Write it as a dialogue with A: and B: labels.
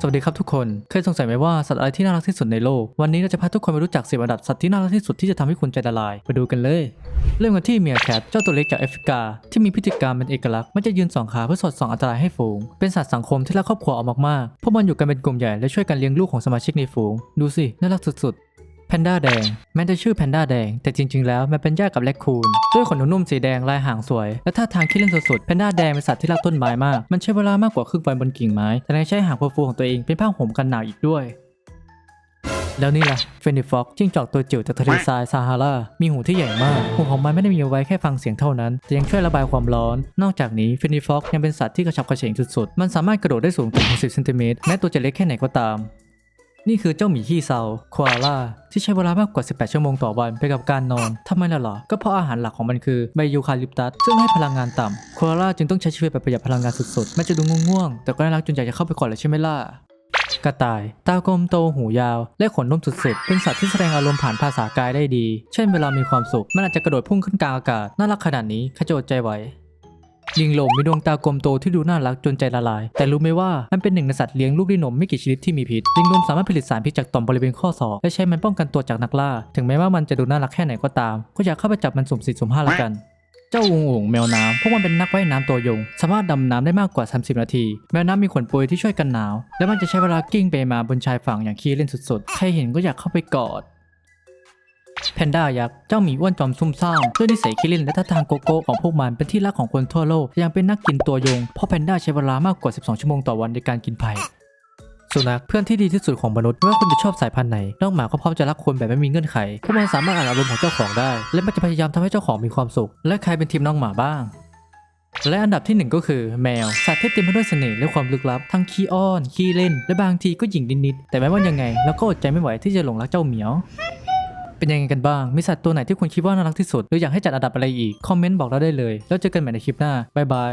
A: สวัสดีครับทุกคน เคยสงสัยไหมว่าสัตว์อะไรที่น่ารักที่สุดในโลก วันนี้เราจะพาทุกคนไปรู้จักสิบอันดับสัตว์ที่น่ารักที่สุดที่จะทำให้คุณใจละลาย ไปดูกันเลย เริ่มกันที่เมียแคท เจ้าตัวเล็กจากแอฟริกา ที่มีพฤติกรรมเป็นเอกลักษณ์ มันจะยืนสองขาเพื่อสอดส่องอันตรายให้ฝูง เป็นสัตว์สังคมที่รักครอบครัวออามากๆ พวกมันอยู่กันเป็นกลุ่มใหญ่และช่วยกันเลี้ยงลูกของสมาชิกในฝูง ดูสิ น่ารักสุดๆ แพนด้าแดงแม้จะชื่อแพนด้าแดง แต่จริงๆ แล้วมันเป็นญาติกับแรคคูน ด้วยขนนุ่มสีแดงลายหางสวย และท่าทางขี้เล่นสุดๆแพนด้าแดงเป็นสัตว์ที่รักต้นไม้มาก มันใช้เวลามากกว่าครึ่งวันบนกิ่งไม้ แต่ยังใช้หางฟูๆของตัวเองเป็นผ้าห่มกันหนาวอีกด้วยแล้วนี่ล่ะเฟนิฟ็อกจิ้งจอกตัวจิ๋วจากทะเลทรายซาฮารา มีหูที่ใหญ่มาก หูของมันไม่ได้มีไว้แค่ฟังเสียงเท่านั้น แต่ยังช่วยระบายความร้อน นอกจากนี้เฟนิฟ็อกยังเป็นสัตว์ที่กระฉับกระเฉงสุดๆ มันสามารถกระโดดได้สูงถึง 60 เซนติเมตร แม้ตัวจะเล็กแค่ไหนก็ตาม นี่คือเจ้าหมีขี้เซาควาล่าที่ใช้เวลามากกว่า 18 ชั่วโมงต่อวันไปกับการนอนทำไมล่ะหรอ ก็เพราะอาหารหลักของมันคือใบยูคาลิปตัสซึ่งให้พลังงานต่ำควาล่าจึงต้องใช้ชีวิตแบบประหยัดพลังงานสุดๆแม้จะดูง่วงๆแต่ก็น่ารักจนอยากจะเข้าไปกอดเลยใช่ไหมล่ะกระต่าย ตากลมโตหูยาว และขนนุ่มสุดๆ เป็นสัตว์ที่แสดงอารมณ์ผ่านภาษากายได้ดี เช่นเวลามีความสุข มันอาจจะกระโดดพุ่งขึ้นกลางอากาศ น่ารักขนาดนี้ใครจดใจไหว ลิงลมมีดวงตากลมโตที่ดูน่ารักจนใจละลาย แต่รู้ไหมว่ามันเป็นหนึ่งในสัตว์เลี้ยงลูกด้วยนมไม่กี่ชนิดที่มีพิษลิงลมสามารถผลิตสารพิษจากต่อมบริเวณข้อศอกและใช้มันป้องกันตัวจากนักล่า ถึงแม้ว่ามันจะดูน่ารักแค่ไหนก็ตาม ก็อยากเข้าไปจับมันสุ่มสี่สุ่มห้าละกันเจ้าอุงอุงแมวน้ำพวกมันเป็นนักว่ายน้ำตัวยง สามารถดำน้ำได้มากกว่า 30 นาที แมวน้ำมีขนปุยที่ช่วยกันหนาว และมันจะใช้เวลากิ้งไปมาบนชายฝั่งอย่างขี้เล่นสุดๆ ใครเห็นก็อยากเข้าไปกอด แพนด้ายักษ์ เจ้าหมีอ้วนจอมซุ่มซ่ามด้วยนิสัยขี้เล่นและท่าทางโกโก้ของพวกมันเป็นที่รักของคนทั่วโลก ยังเป็นนักกินตัวยง เพราะแพนด้าใช้เวลามากกว่า 12 ชั่วโมงต่อวันในการกินไผ่สุนัขเพื่อนที่ดีที่สุดของมนุษย์ไม่ว่าคุณจะชอบสายพันธุ์ไหนน้องหมาก็พร้อมจะรักคุณแบบไม่มีเงื่อนไขพวกมันสามารถอ่านอารมณ์ของเจ้าของได้ และมันจะพยายามทำให้เจ้าของมีความสุข และใครเป็นทีมน้องหมาบ้าง และอันดับที่หนึ่งก็คือ แมว สัตว์ที่เต็มไปด้วยเสน่ห์และความลึกลับ ทั้งขี้อ้อนขี้เล่น และบางทีก็หยิ่งนิดๆแต่ไม่ว่ายังไงเราก็อดใจไม่ไหวที่จะหลงรักเจ้าเหมียว เป็นยังไงกันบ้าง มีสัตว์ตัวไหนที่คุณคิดว่าน่ารักที่สุด หรืออยากให้จัดอันดับอะไรอีก คอมเมนต์บอกเราได้เลย แล้วเจอกันใหม่ในคลิปหน้า บ๊ายบาย